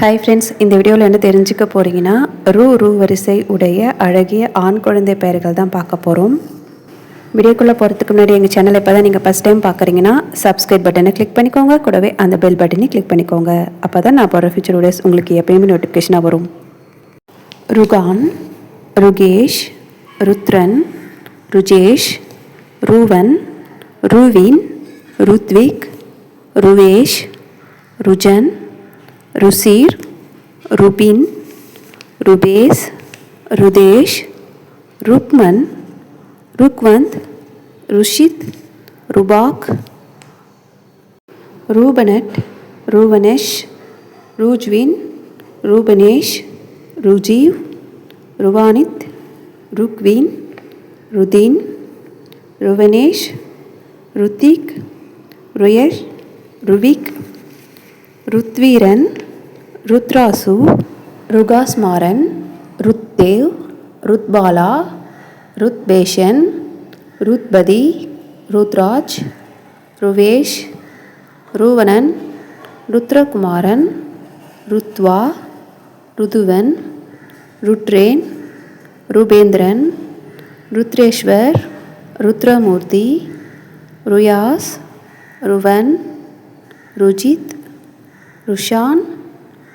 Hi friends இந்த வீடியோவில் என்ன தெரிஞ்சுக்க போகிறீங்கன்னா ரூ ரூ வரிசை உடைய அழகிய ஆண் குழந்தை பெயர்கள் தான் பார்க்க போகிறோம் வீடியோக்குள்ளே போகிறதுக்கு முன்னாடி எங்கள் சேனலை இப்போ தான் நீங்கள் ஃபஸ்ட் டைம் பார்க்குறீங்கன்னா சப்ஸ்கிரைப் பட்டனை கிளிக் பண்ணிக்கோங்க. கூடவே அந்த பெல் பட்டனை கிளிக் பண்ணிக்கோங்க. அப்போ தான் நான் போகிற ஃபியூச்சர் வீடியோஸ் உங்களுக்கு எப்பயுமே நோட்டிஃபிகேஷனாக வரும். ருகான் ருகேஷ் ருத்ரன் ருஜேஷ் ரூவன் ரூவின் ருத்விக் ருவேஷ் ருஜன் रुसीर, रुबिन, रुबेस, रुदेश, रुकमन, रुकवंत, रुशित, रुबाक, रूबनट रूबनेश रूजविन, रूबनेश, रुजीव, रुवानित, रुकवीन, रुदीन, रुवनेश, रुतिक, रुयश, रुविक, ऋत्वीरन ருத்ராசு ருகாஸ்மாரன் ருத்தேவ் ருத்பாலா ருத்பேஷன் ருத்பதி ருத்ராஜ் ருவேஷ் ரூவனன் ருத்ரகுமாரன் ருத்வா ருதுவன் ருட்ரேன் ரூபேந்திரன் ருத்ரேஸ்வர் ருத்ரமூர்த்தி ருயாஸ் ருவன் ருஜித் ருஷான்